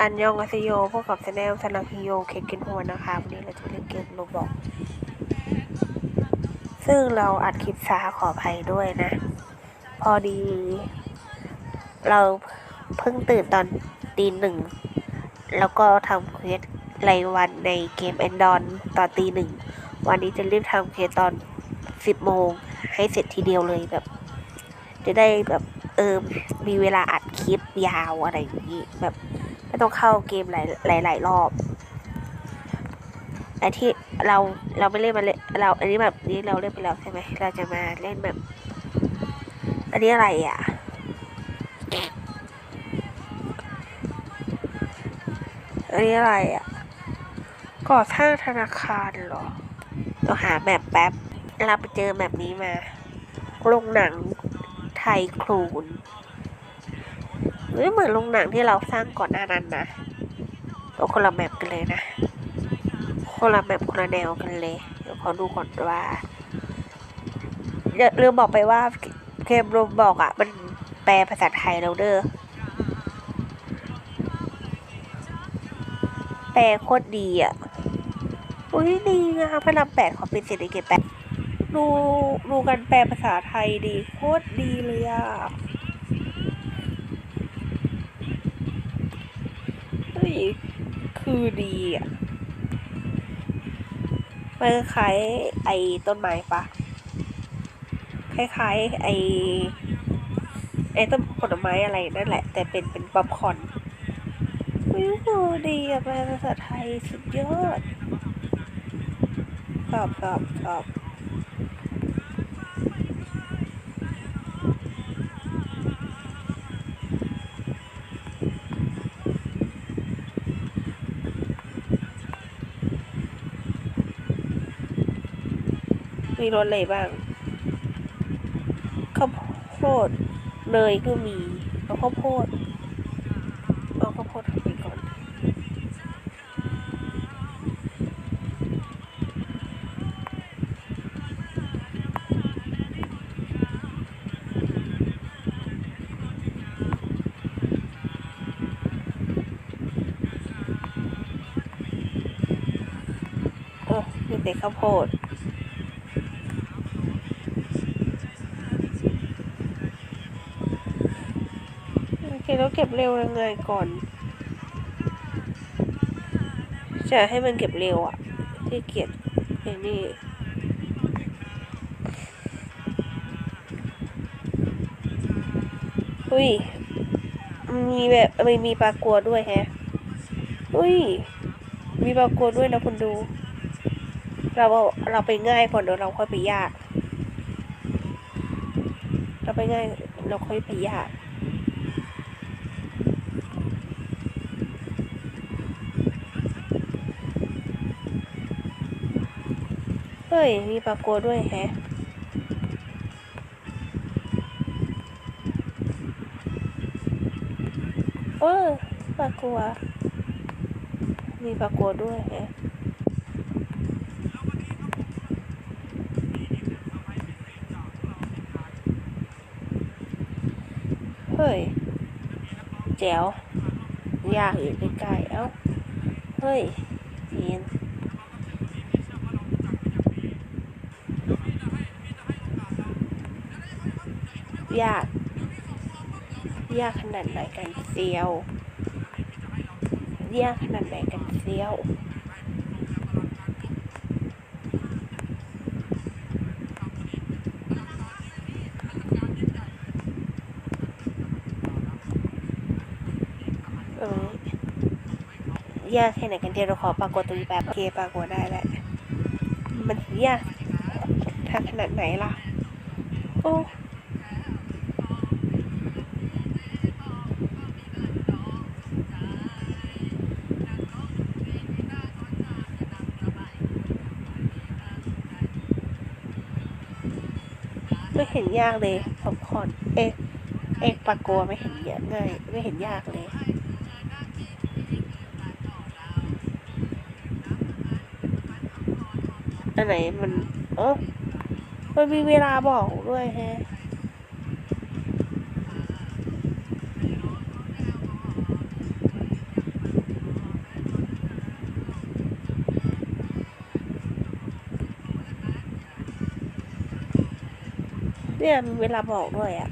อันยองอาเซโยพวกกับชาแนลสนังฮิโยเคกินหัวนะคะ วันนี้เราจะเล่นเกมโรบอก ซึ่งเราอัดคลิปช้าขออภัยด้วยนะ พอดี เราเพิ่งตื่นตอนตีหนึ่ง แล้วก็ทำเควสรายวันในเกมแอนดอนตอนตีหนึ่ง วันนี้จะรีบทำเควสตอนสิบโมง ให้เสร็จทีเดียวเลยแบบ จะได้แบบเออมีเวลาอัดคลิปยาวอะไรอย่างนี้แบบ ไม่ต้องเข้าเกมหลายหลายหลายรอบไอที่เราเราไม่เล่นมาเล่นเราอันนี้แบบนี้เราเล่นไปแล้วใช่ไหมเราจะมาเล่นแบบ อันนี้อะไรอะอันนี้อะไรอะก่อสร้างธนาคารเหรอเราหาแมปแป๊บเราไปเจอแมปนี้มาโรงหนังไทยครูน ไม่เหมือนโรงหนังที่เราสร้างก่อนหน้านั้นนะเราคนละแมปกันเลยนะ คนละแมปคนละแนวกันเลย เดี๋ยวขอดูก่อนว่าเดี๋ยวลืมบอกไปว่าเกมโรบอกอะ มันแปลภาษาไทยแล้วเด้อ แปลโคตรดีอะ อุ้ยดีงามพระรามแปดขอเป็นเศรษฐกิจแปดดูดูกันแปลภาษาไทยดี โคตรดีเลยอะ เฮ้ย คือดีอะมันคล้ายๆไอ้ต้นไม้ปะคล้ายๆไอ้ไอ้ต้นผลไม้อะไรนั่นแหละ แต่เป็นเป็นป๊อปคอร์นวิวดูดีอะปลภาษาไทยสุดยอดชอบชอบชอบ มีรสอะไรบ้างข้าวโพดเนยก็มีเอาข้าวโพดเอาข้าวโพดไปก่อนโอ้มีแต่ข้าวโพด เคแล้วเก็บเร็วยังไงก่อน จะให้มันเก็บเร็วอะที่เกียจอย่างนี้อุ้ย มีแบบไม่มีปลากัวด้วยแฮะ อุ้ย มีปลากัวด้วยนะคุณดู เราเราไปง่ายก่อนเดี๋ยวเราค่อยไปยาก เราไปง่ายเราค่อยไปยาก ฮ้ย มีปลากัวด้วยแฮะเออปลากัวมีปลากัวด้วยแฮะเฮ้ย แจ๋ว ยากอยู่ใกล้ๆเอ้า เฮ้ยเย็น ยาก ยากขนาดไหนกันเซียวยากขนาดไหนกันเซียวเออยากแค่ไหนกันเดียวเราขอปรากฏตัวแบบโอเคปรากฏได้แหละ มันยากทาขนาดไหนล่ะ โอ้ ห็นยากเลยผมขอนเอกเอกปาโกไม่เห็นยากง่ายไม่เห็นยากเลย อันไหนมันเออมันมีเวลาบอกด้วยแฮะ เนี่ยเวลาบอกด้วยอะ่ะ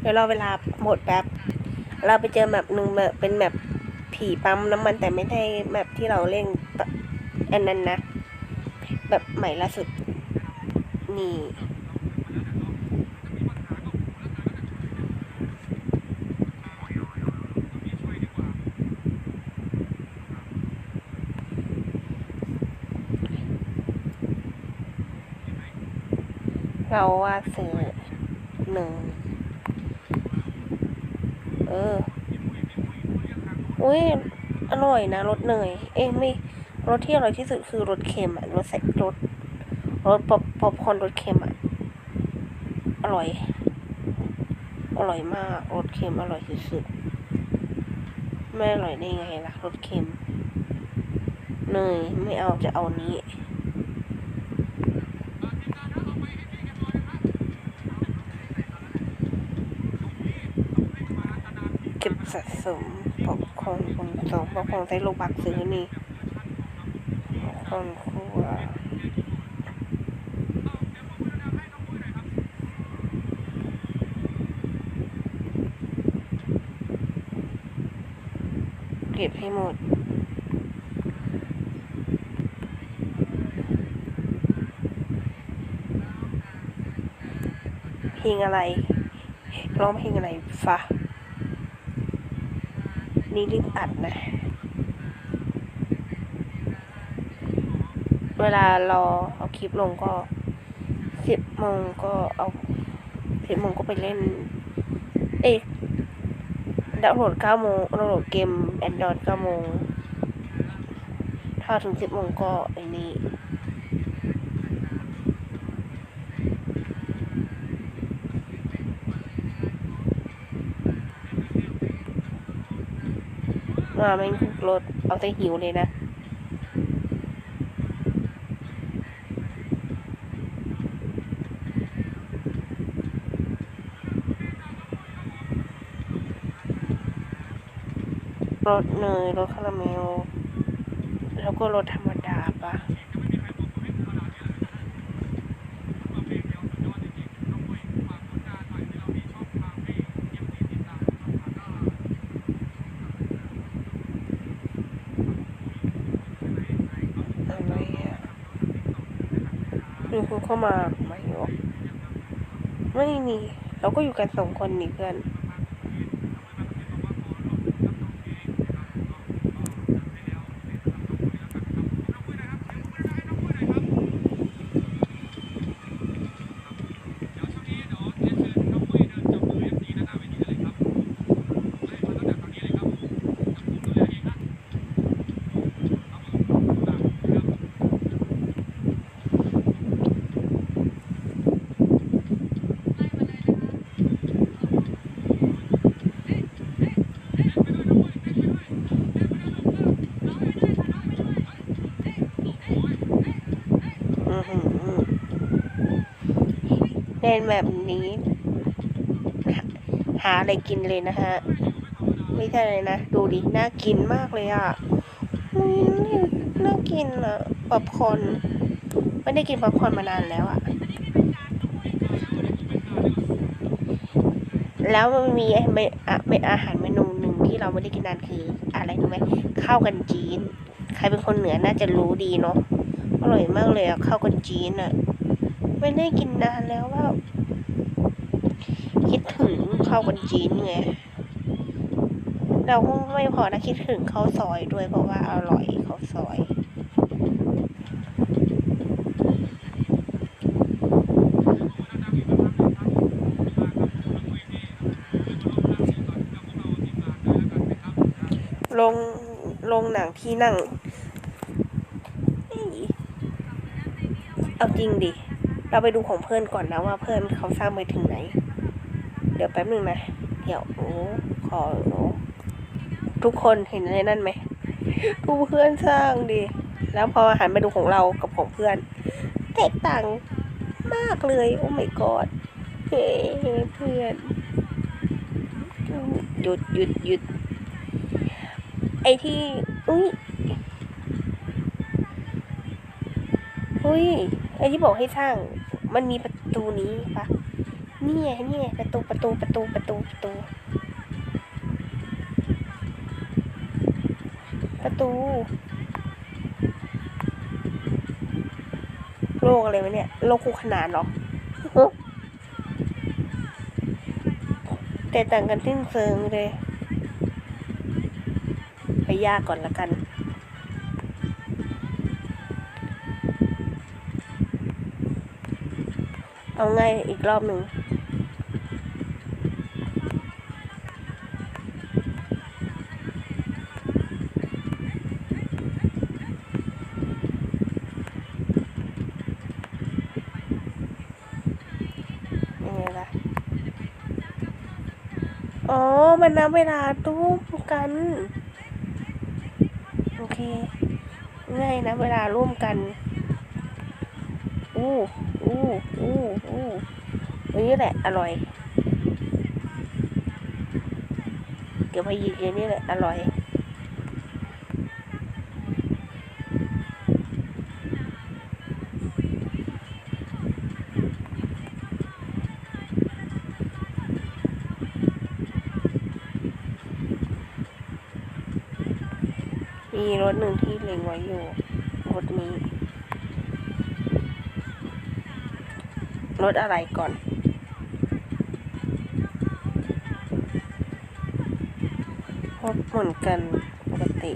เดี๋ยวเราเวลาหมดแป๊บ เราไปเจอแมปหนึ่งแบบเป็นแมปผีปั๊มน้ำมันแต่ไม่ใช่แมปที่เราเล่นอันนั้นนะ แบบใหม่ล่าสุดนี่ เราว่าซื้อหนึ่ง เออ อุ้ยอร่อยนะรสเนย เอ้ยไม่รสที่อร่อยที่สุดคือรสเค็มอะรสใส่รสรสป๊อปป๊อปคอนรสเค็มอะอร่อย อร่อยมากรสเค็มอร่อยที่สุดไม่อร่อยได้ไงล่ะรสเค็มเนยไม่เอาจะเอานี้ เก็บ สะสมปกครองคนสองปกครองใช้โลบักซื้อนี่คอนครัวเก็บให้หมดเพลงอะไรร้องเพลงอะไรฟะ นี่รีบอัดนะ เวลารอเอาคลิปลงก็สิบโมงก็เอาสิบโมงก็ไปเล่น เอ๊ะดาวน์โหลดเก้าโมงดาวน์โหลดเกมแอนดรอยเก้าโมงถ้าถึงสิบโมงก็ไอ้นี่ มาแม่งทุกรถเอาแต่หิวเลยนะรสเนยรสคาราเมล แล้วก็รสธรรมดาปะอะไรอะมีคน เข้ามาไหมวะไม่มี เราก็อยู่กันสองคนนี่เพื่อน อือหือ เล่นแบบนี้ หาอะไรกินเลยนะฮะ ไม่ใช่เลยนะ ดูดิ น่ากินมากเลยอะน่ากินอะป๊อปคอนไม่ได้กินป๊อปคอนมานานแล้วอะ แล้วมันมีไม่อะไม่อาหารเมนูหนึ่งที่เราไม่ได้กินนานคือ อะไรรู้ไหมข้าวกันจีน ใครเป็นคนเหนือน่าจะรู้ดีเนาะอร่อยมากเลยอะข้าวกันจีนอะ ไม่ได้กินนานแล้วว่าคิดถึงข้าวกันจีนไงเราก็ไม่พอนะคิดถึงข้าวซอยด้วยเพราะว่าอร่อยข้าวซอยลงลงหนังที่นั่ง เอ้ยเอาจริงดิ เราไปดูของเพื่อนก่อนนะว่าเพื่อนเขาสร้างไปถึงไหน เดี๋ยวแป๊บหนึ่งนะ เดี๋ยวโอ้ขอทุกคนเห็นในนั่นไหมดูเพื่อนสร้างดิแล้วพอหันมาดูของเรากับของเพื่อน แตกต่างมากเลย โอ้ my god เฮ้เพื่อนหยุดหยุดหยุดไอที่ อุ้ยอุ้ย ไอ้ที่บอกให้สร้าง มันมีประตูนี้ปะนี่ไงนี่ไงประตูประตูประตูประตูประตู ประตู โลกอะไรวะเนี่ย โลกคู่ขนานหรอแต่ต่างกันสิ้นเชิงเลย ไปยากก่อนละกัน เอาไงอีกรอบหนึ่งยังไงล่ะอ๋อ มันนับเวลาตู้มกัน โอเค ง่ายนะเวลาร่วมกัน อู้ อู้อู้อู้นี่แหละ อร่อย เก็บไปยิงเองนี่แหละ อร่อยมีรถหนึ่งที่เล็งไว้อยู่รถนี้ รถอะไรก่อนรถเหมือนกันปกติ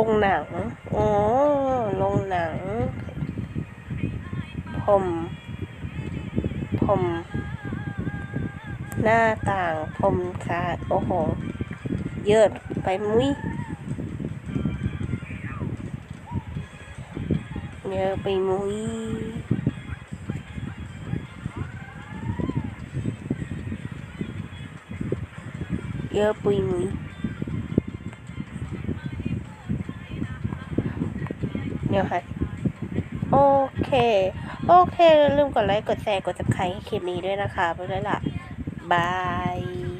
โรงหนัง อ๋อโรงหนัง ผม ผม หน้าต่างผมสาโอ้โหเยอะไปมุ้ยเยอะไปมุ้ยเยอะปุยมุ้ย ดี๋ยวค่ะ โอเค โอเค ลืมกดไลค์ กดแชร์ กด subscribe ให้คลิปนี้ด้วยนะคะ ไปเลยล่ะ บาย